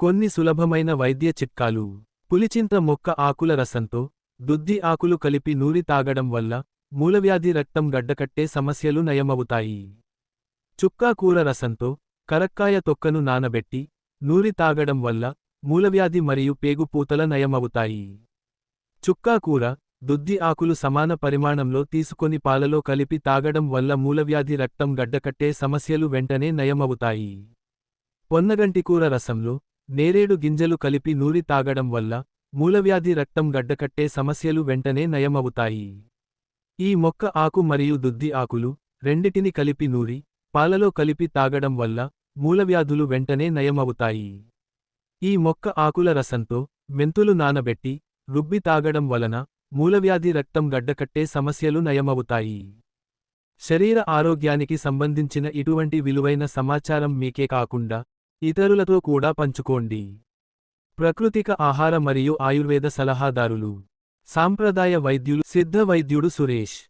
కొన్ని సులభమైన వైద్య చిట్కాలు. పులిచింత మొక్క ఆకుల రసంతో దుద్ది ఆకులు కలిపి నూరి తాగడం వల్ల మూలవ్యాధి రక్తం గడ్డకట్టే సమస్యలు నయమవుతాయి. చుక్కా కూర రసంతో కరక్కాయ తొక్కను నానబెట్టి నూరి తాగడం వల్ల మూలవ్యాధి మరియు పేగుపూతల నయమవుతాయి. చుక్కా కూర దుద్ది ఆకులు సమాన పరిమాణంలో తీసుకొని పాలలో కలిపి తాగడం వల్ల మూలవ్యాధి రక్తం గడ్డకట్టే సమస్యలు వెంటనే నయమవుతాయి. పొన్నగంటి కూర రసంలో నేరేడు గింజలు కలిపి నూరి తాగడం వల్ల మూలవ్యాధి రక్తం గడ్డకట్టే సమస్యలు వెంటనే నయమవుతాయి. ఈ మొక్క ఆకు మరియు దుద్ది ఆకులు రెండిటిని కలిపి నూరి పాలలో కలిపి తాగడం వల్ల మూలవ్యాధులు వెంటనే నయమవుతాయి. ఈ మొక్క ఆకుల రసంతో మెంతులు నానబెట్టి రుబ్బి తాగడం వలన మూలవ్యాధి రక్తం గడ్డకట్టే సమస్యలు నయమవుతాయి. శరీర ఆరోగ్యానికి సంబంధించిన ఇటువంటి విలువైన సమాచారం మీకే కాకుండా ఇతరులతో కూడా పంచుకోండి. ప్రకృతిక ఆహార మరియు ఆయుర్వేద సలహాదారులు. సాంప్రదాయ వైద్యులు సిద్ధ వైద్యుడు సురేష్.